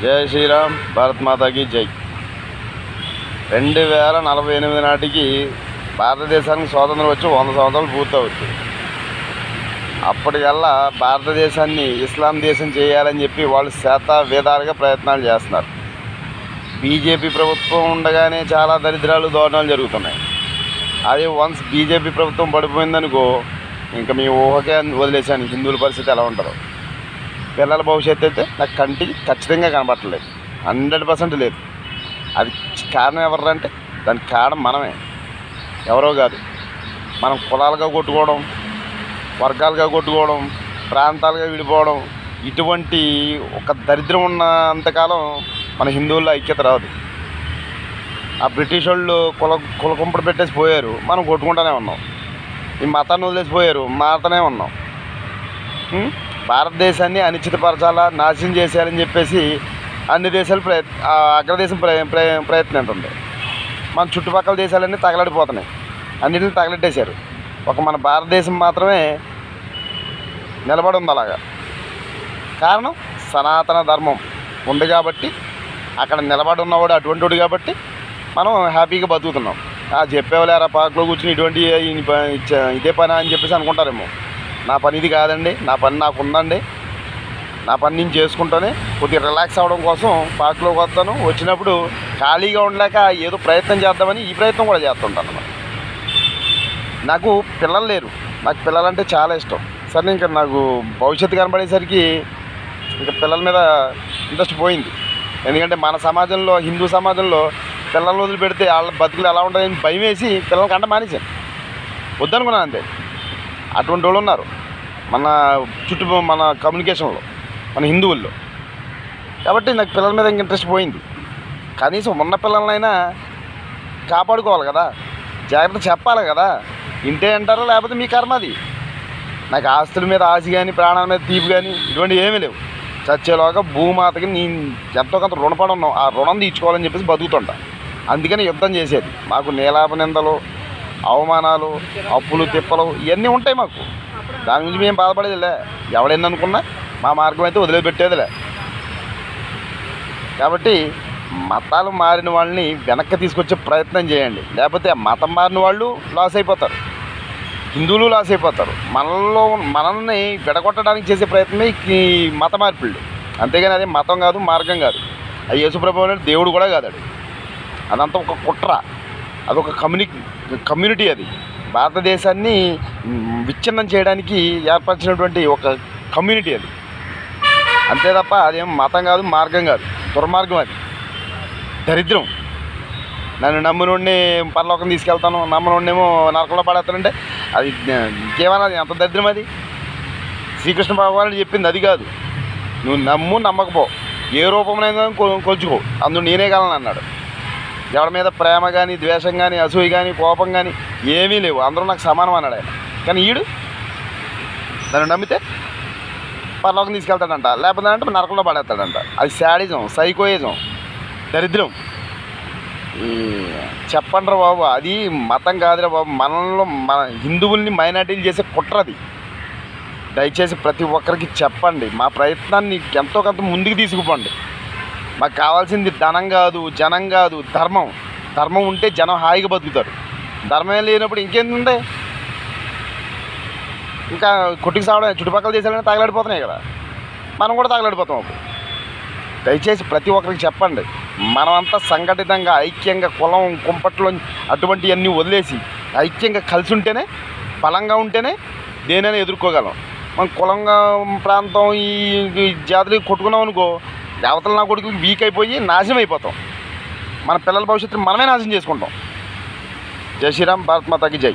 జై శ్రీరామ్ భారత్ మాతాకి జై. రెండు వేల నలభై ఎనిమిది నాటికి భారతదేశానికి స్వాతంత్రం వచ్చి వంద సంవత్సరాలు పూర్తవుతుంది. అప్పటికల్లా భారతదేశాన్ని ఇస్లాం దేశం చేయాలని చెప్పి వాళ్ళు శాత వేదాలుగా ప్రయత్నాలు చేస్తున్నారు. బీజేపీ ప్రభుత్వం ఉండగానే చాలా దరిద్రాలు దోరణాలు జరుగుతున్నాయి. అదే వన్స్ బీజేపీ ప్రభుత్వం పడిపోయిందనుకో ఇంకా మీ ఊహకే వదిలేశాను హిందువుల పరిస్థితి ఎలా ఉంటారో పిల్లల భవిష్యత్తు అయితే నాకు కంటికి ఖచ్చితంగా కనబట్టలేదు హండ్రెడ్ పర్సెంట్ లేదు. అది కారణం ఎవరంటే అంటే దానికి కారణం మనమే. ఎవరో కాదు. మనం కులాలుగా కొట్టుకోవడం వర్గాలుగా కొట్టుకోవడం ప్రాంతాలుగా విడిపోవడం ఇటువంటి ఒక దరిద్రం ఉన్నంతకాలం మన హిందువుల్లో ఐక్యత రాదు. ఆ బ్రిటిష్ వాళ్ళు కుల కులకుంపడు పెట్టేసి పోయారు. మనం కొట్టుకుంటూనే ఉన్నాం. ఈ మతాన్ని వదిలేసి పోయారు. మారుతూనే ఉన్నాం. భారతదేశాన్ని అనిశ్చితపరచాలా నాశనం చేసేయాలని చెప్పేసి అన్ని దేశాలు ప్రయత్ అగ్రదేశం ప్రయ ప్రయ- ప్రయత్నిస్తుంది మన చుట్టుపక్కల దేశాలన్నీ తగలడిపోతున్నాయి. అన్నిటిని తగలెట్టేశారు. ఒక మన భారతదేశం మాత్రమే నిలబడి ఉంది అలాగా కారణం సనాతన ధర్మం ఉంది కాబట్టి అక్కడ నిలబడి ఉన్నవాడు అటువంటి వాడు కాబట్టి మనం హ్యాపీగా బతుకుతున్నాం. ఆ చెప్పేవాళ్ళారా పార్క్లో కూర్చుని ఇటువంటి ఇదే పని అని చెప్పేసి అనుకుంటారేమో. నా పని ఇది కాదండి. నా పని నాకు ఉందండి. నా పని నేను చేసుకుంటానే. కొద్దిగా రిలాక్స్ అవ్వడం కోసం పార్క్లోకి వస్తాను. వచ్చినప్పుడు ఖాళీగా ఉండలేక ఏదో ప్రయత్నం చేద్దామని ఈ ప్రయత్నం కూడా చేస్తుంటాను అన్నమాట. నాకు పిల్లలు లేరు. నాకు పిల్లలంటే చాలా ఇష్టం. సరే ఇంకా నాకు భవిష్యత్తు కనబడేసరికి ఇంకా పిల్లల మీద ఇంట్రెస్ట్ పోయింది. ఎందుకంటే మన సమాజంలో హిందూ సమాజంలో పిల్లలు వదిలిపెడితే వాళ్ళ బతుకులు ఎలా ఉంటాయని భయం వేసి పిల్లలకి అంట మానేశాను. వద్దనుకున్నాను అంతే. అటువంటి వాళ్ళు ఉన్నారు. మన చుట్టూ మన కమ్యూనికేషన్లో మన హిందువుల్లో. కాబట్టి నాకు పిల్లల మీద ఇంక ఇంట్రెస్ట్ పోయింది. కనీసం ఉన్న పిల్లలనైనా కాపాడుకోవాలి కదా. జాగ్రత్త చెప్పాలి కదా. ఇంటే అంటారో లేకపోతే మీ కర్మ అది? నాకు ఆస్తుల మీద ఆశ కానీ ప్రాణాల మీద తీపి కానీ ఇటువంటివి ఏమీ లేవు. చచ్చేలోగా భూమాతకి నేను ఎంతో కొంత రుణపడి ఉన్నాం. ఆ రుణం తీర్చుకోవాలని చెప్పేసి బతుకుతుంటా. అందుకని యుద్ధం చేసేది. మాకు నీలాప నిందలు అవమానాలు అప్పులు తిప్పలు ఇవన్నీ ఉంటాయి మాకు. దాని గురించి మేము బాధపడేదిలే. ఎవడెన్ని అనుకున్నా మా మార్గం అయితే వదిలిపెట్టేదిలే. కాబట్టి మతాలు మారిన వాళ్ళని వెనక్కి తీసుకొచ్చే ప్రయత్నం చేయండి. లేకపోతే ఆ మతం మారిన వాళ్ళు లాస్ అయిపోతారు. హిందువులు లాస్ అయిపోతారు. మనలో మనల్ని విడగొట్టడానికి చేసే ప్రయత్నమే ఈ మత మార్పిళ్ళు. అంతేగాని అదే మతం కాదు మార్గం కాదు. ఆ యేసుప్రభు అనేది దేవుడు కూడా కాదు అదంతా ఒక కుట్ర. అదొక కమ్యూని కమ్యూనిటీ అది. భారతదేశాన్ని విచ్ఛిన్నం చేయడానికి ఏర్పరిచినటువంటి ఒక కమ్యూనిటీ అది. అంతే తప్ప అదేం మతం కాదు మార్గం కాదు దుర్మార్గం అది. దరిద్రం. నన్ను నమ్మునుడిని పరలోకం తీసుకెళ్తాను నమ్మనుడినేమో నరకంలో పడేస్తానంటే అది ఇంకేమన్నా అది ఎంత దరిద్రం అది? శ్రీకృష్ణ భగవానుడు చెప్పింది అది కాదు. నువ్వు నమ్ము నమ్మకపో. ఏ రూపంలో కొలుచుకో. అందులో నేనే కాలని అన్నాడు. ఎవరి మీద ప్రేమ కానీ ద్వేషం కానీ అసూయ కానీ కోపం కానీ ఏమీ లేవు. అందరూ నాకు సమానం అన్నాడు. ఆయన కానీ ఈడు? దాన్ని నమ్మితే పరలోకం తీసుకెళ్తాడంట. లేకపోతే అంటే నరకంలో పడేస్తాడంట. అది శాడిజం సైకోయిజం దరిద్రం. ఈ చెప్పండ్రా బాబు అది మతం కాదురా బాబు. మనలో మన హిందువుల్ని మైనార్టీలు చేసే కుట్రది దయచేసి ప్రతి ఒక్కరికి చెప్పండి. మా ప్రయత్నాన్ని ఎంతో కొంత ముందుకు తీసుకుపోండి. మాకు కావాల్సింది ధనం కాదు జనం కాదు ధర్మం. ధర్మం ఉంటే జనం హాయిగా బతుకుతారు. ధర్మం లేనప్పుడు ఇంకేంది ఇంకా కొట్టుకు సావడం చుట్టుపక్కల దేశాలనే తగలాడిపోతున్నాయి కదా. మనం కూడా తగలాడిపోతాం అప్పుడు. దయచేసి ప్రతి ఒక్కరికి చెప్పండి. మనమంతా సంఘటితంగా ఐక్యంగా కులం కుంపట్లో అటువంటివన్నీ వదిలేసి ఐక్యంగా కలిసి ఉంటేనే బలంగా ఉంటేనే దేనైనా ఎదుర్కోగలం. మనం కులంగా ప్రాంతం ఈ ఈ జాతులు కొట్టుకున్నాం అనుకో దేవతలు నా కొడుకు వీక్ అయిపోయి నాశనం అయిపోతాం. మన పిల్లల భవిష్యత్తు మనమే నాశనం చేసుకుంటాం. జై శ్రీరామ్ భారత్ మాతాకి జై.